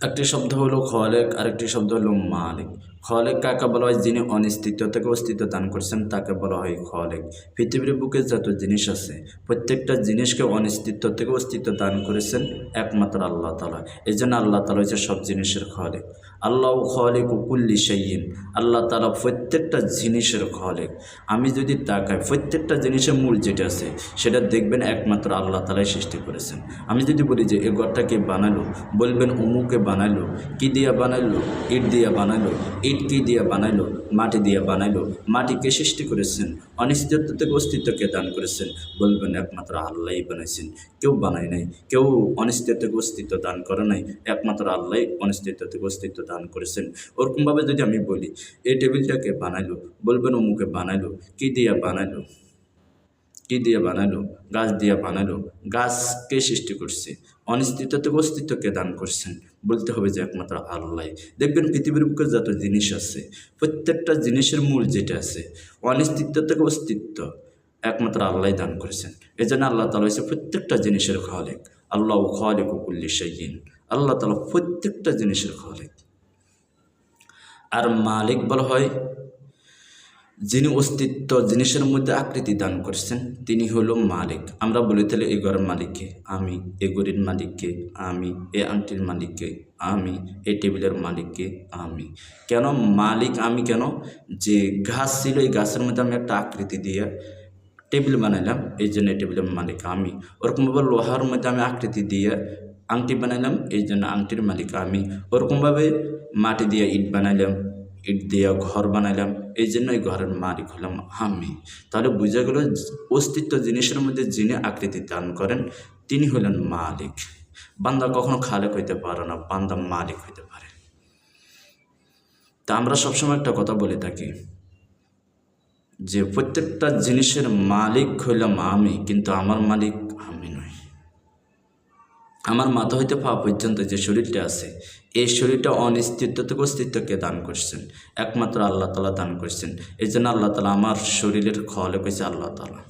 একটি শব্দ হলো খলেক আরেকটি শব্দ হলো মালিক। খলেক কাকে বলা হয়? যিনি অনিস্তিত্ব থেকে অস্তিত্ব দান করছেন, তাকে বলা হয় খলেক। পৃথিবীর বুকে যত জিনিস আছে, প্রত্যেকটা জিনিসকে অনিস্তিত্ব থেকে অস্তিত্ব দান করেছেন একমাত্র আল্লাহ তালা এই জন্য আল্লাহ তালা হচ্ছে সব জিনিসের খলেক। আল্লাহ খলেক কুল্লি সাইয়িন আল্লাহ তালা প্রত্যেকটা জিনিসের খলেক। আমি যদি তাকাই, প্রত্যেকটা জিনিসের মূল যেটা আছে, সেটা দেখবেন একমাত্র আল্লাহ তালাই সৃষ্টি করেছেন। আমি যদি বলি যে এই ঘরটা কে বানালো বলবেন, অমুকে বানাইলো। কি দিয়া বানাইলো? ইট দিয়া বানাইলো। ইট কি দিয়ে বানাইলো, মাটি দিয়ে বানাইলো, মাটিকে সৃষ্টি করেছেন, অনিশ্চিত থেকে অস্তিত্বকে দান করেছেন, বলবেন একমাত্র আল্লাহই বানাইছেন। কেউ বানায় নাই, কেউ অনিশ্চিত থেকে অস্তিত্ব দান করে নাই, একমাত্র আল্লাহ অনিশ্চিত থেকে অস্তিত্ব দান করেছেন। ওরকমভাবে যদি আমি বলি, এই টেবিলটাকে বানাইলো, বলবেন অমুকে বানাইলো, কি দিয়ে বানাইলো? কি দিয়ে বানালো? গাছ দিয়ে বানালো। গাছকে সৃষ্টি করছে। অনিশ্চিত থেকে অস্তিত্বকে দান করছেন। বলতে হবে যে একমাত্র আল্লাহ। দেখবেন পৃথিবীর বুকে যত জিনিস আছে, প্রত্যেকটা জিনিসের মূল যেটা আছে অনিশ্চিত থেকে অস্তিত্ব একমাত্র আল্লাহ দান করেছেন। এই জন্য আল্লাহ তালা হয়েছে প্রত্যেকটা জিনিসের খালেক। আল্লাহ খালেক কুল্লি সাইন আল্লাহ তালা প্রত্যেকটা জিনিসের খালেক। আর মালিক বলা হয় যিনি অস্তিত্ব জিনিসের মধ্যে আকৃতি দান করছেন, তিনি হলো মালিক। আমরা বলে তাহলে এই ঘরের মালিককে, আমি, এ গড়ির মালিককে, আমি, এ আংটির মালিককে, আমি এই টেবিলের মালিককে, আমি। কেন মালিক আমি কেন? যে ঘাস ছিল, এই গাছের মধ্যে আমি একটা আকৃতি দিয়ে টেবিল বানাইলাম, এই জন্য টেবিলের মালিক আমি। ওরকমভাবে লোহার মধ্যে আমি আকৃতি দিয়ে আংটি বানাইলাম, এই জন্য আংটির মালিক আমি। ওরকমভাবে মাটি দিয়ে ইট বানাইলাম ইট দিয়ে ঘর বানাইলাম, এই জন্য এই ঘরের মালিক হলাম আমি। তাহলে বোঝা গেল অস্তিত্ব জিনিসের মধ্যে যিনি আকৃতি দান করেন, তিনি হলেন মালিক। বান্দা কখনো খালেক হইতে পারে না, বান্দা মালিক হইতে পারে। তা আমরা সবসময় একটা কথা বলে থাকি, যে প্রত্যেকটা জিনিসের মালিক হইলাম আমি, কিন্তু আমার মালিক আমার মাথা হইতে পা পর্যন্ত যে শরীরটা আছে, এই শরীরটা অনিস্তিত্ব থেকে অস্তিত্বকে দান করছেন। একমাত্র আল্লাহ তালা দান করছেন। এই জন্য আল্লাহ তালা আমার শরীরের খলে কইছে আল্লাহ তালা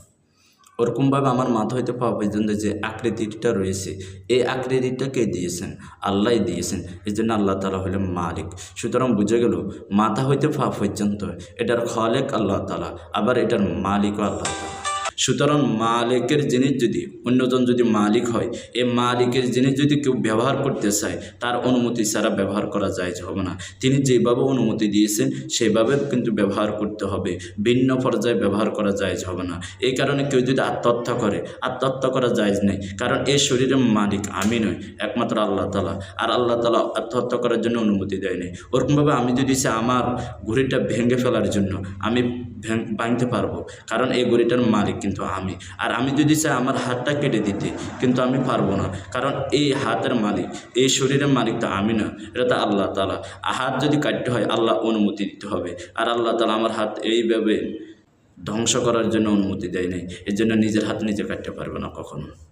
ওরকমভাবে আমার মাথা হইতে পাওয়া পর্যন্ত যে আকৃতিটা রয়েছে, এই আকৃতিটাকে দিয়েছেন আল্লাহ দিয়েছেন। এই জন্য আল্লাহ তালা হলেন মালিক। সুতরাং বুঝে গেল, মাথা হইতে পাওয়া পর্যন্ত এটার খলেক আল্লাহ তালা আবার এটার মালিকও আল্লাহ তালা সুতরাং মালিকের জিনিস যদি অন্যজন যদি মালিক হয় এই মালিকের জিনিস যদি কেউ ব্যবহার করতে চায়, তার অনুমতি ছাড়া ব্যবহার করা যায় হবে না। তিনি যেভাবে অনুমতি দিয়েছেন, সেভাবে কিন্তু ব্যবহার করতে হবে। ভিন্ন পর্যায়ে ব্যবহার করা যায় হবে না। এই কারণে কেউ যদি আত্মহত্যা করে, আত্মহত্যা করা যায় নেই। কারণ এই শরীরের মালিক আমি নই, একমাত্র আল্লাহ তালা আর আল্লাহ তালা আত্মহত্যা করার জন্য অনুমতি দেয় নেই। ওরকমভাবে আমি যদি সে আমার ঘড়িটা ভেঙে ফেলার জন্য আমি ভাঙতে পারব। কারণ এই ঘড়িটার মালিক কিন্তু আমি। আর আমি যদি চাই আমার হাতটা কেটে দিতে, কিন্তু আমি পারব না। কারণ এই হাতের মালিক, এই শরীরের মালিক তো আমি না, এটা তো আল্লাহ তালা হাত যদি কাটতে হয়, আল্লাহ অনুমতি দিতে হবে। আর আল্লাহ তালা আমার হাত এইভাবে ধ্বংস করার জন্য অনুমতি দেয় নাই। এর জন্য নিজের হাত নিজে কাটতে পারবে না কখনো।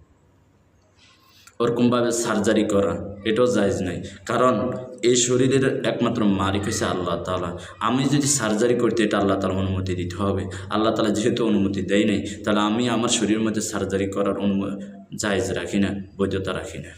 ওরকমভাবে সার্জারি করা, এটাও জায়জ নাই। কারণ এই শরীরের একমাত্র মালিক হয়েছে আল্লাহ তালা আমি যদি সার্জারি করতে, এটা আল্লাহ তালা অনুমতি দিতে হবে। আল্লাহ তালা যেহেতু অনুমতি দেয় নাই, তাহলে আমি আমার শরীরের মধ্যে সার্জারি করার অনুমতি জায়জ রাখি না, বৈধতা রাখি না।